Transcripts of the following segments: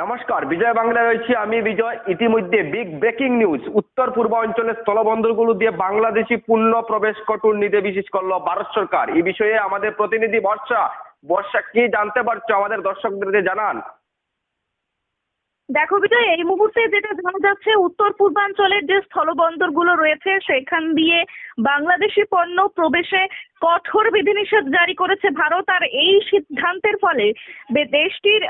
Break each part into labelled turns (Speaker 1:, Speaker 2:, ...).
Speaker 1: নমস্কার, বিজয় বাংলায় রয়েছি আমি, বিজয়। ইতিমধ্যে বিগ ব্রেকিং নিউজ উত্তর পূর্ব অঞ্চলের স্থলবন্দরগুলো দিয়ে বাংলাদেশি পূর্ণ প্রবেশ কঠোর বিশেষ করল ভারত সরকার। এই বিষয়ে আমাদের প্রতিনিধি বর্ষা। বর্ষা, কি জানতে পারছ আমাদের দর্শকদেরকে জানান?
Speaker 2: দেখো বিজয়, এই মুহূর্তে যেটা জানা যাচ্ছে, উত্তর পূর্বাঞ্চলের যে স্থলবন্দরগুলো রয়েছে, সেখান দিয়ে বাংলাদেশি পণ্য প্রবেশে কঠোর বিধিনিষেধ জারি করেছে ভারত আর এই সিদ্ধান্তের ফলে দেশটির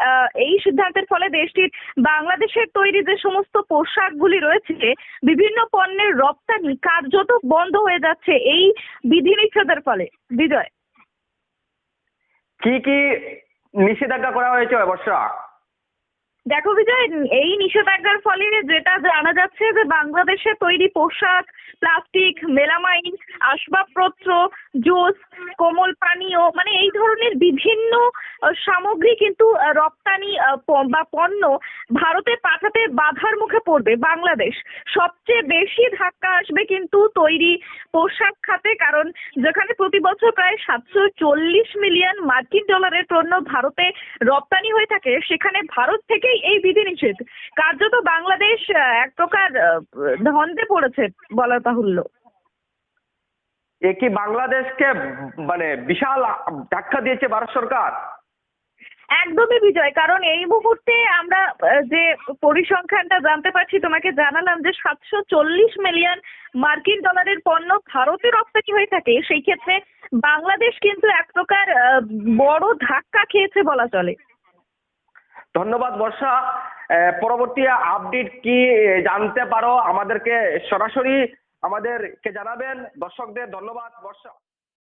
Speaker 2: এই সিদ্ধান্তের ফলে দেশটির বাংলাদেশের তৈরি যে সমস্ত পোশাকগুলি রয়েছে, বিভিন্ন পণ্যের রপ্তানি কার্যত বন্ধ হয়ে যাচ্ছে এই বিধিনিষেধের ফলে। বিজয়।
Speaker 1: কি কি নিষেধাজ্ঞা করা হয়েছে বর্ষা
Speaker 2: দেখো বিজয়, এই নিষেধাজ্ঞার ফলে যেটা জানা যাচ্ছে যে বাংলাদেশে তৈরি পোশাক, প্লাস্টিক, মেলামাইন, আসবাবপত্র, জুস কোমল পানীয় মানে এই ধরনের বিভিন্ন সামগ্রী কিন্তু রপ্তানি বা পণ্য ভারতে পাঠাতে বাধার মুখে পড়বে বাংলাদেশ। সবচেয়ে বেশি ধাক্কা আসবে কিন্তু তৈরি পোশাক খাতে, কারণ যেখানে প্রতি বছর প্রায় সাতশো চল্লিশ মিলিয়ন মার্কিন ডলারের পণ্য ভারতে রপ্তানি হয়ে থাকে, সেখানে ভারত থেকেই এই বিধিনিষেধ। কার্যত বাংলাদেশ এক প্রকার ধন্দে পড়েছে বলা বাহুল্য।
Speaker 1: এ কি বাংলাদেশকে মানে বিশাল ধাক্কা দিয়েছে ভারত সরকার?
Speaker 2: একদমই বিজয় কারণ এই মুহূর্তে আমরা যে পরিসংখ্যানটা জানতে পারছি তোমাকে জানালাম যে সাতশো চল্লিশ মিলিয়ন মার্কিন ডলারের পণ্য ভারতে রপ্তানি হয়ে থাকে। সেই ক্ষেত্রে বাংলাদেশ কিন্তু এক প্রকার বড় ধাক্কা খেয়েছে বলা চলে।
Speaker 1: ধন্যবাদ বর্ষা। পরবর্তী আপডেট কি জানতে পারো আমাদেরকে সরাসরি? আমাদেরকে জানাবেন। দর্শকদের ধন্যবাদ। বর্ষা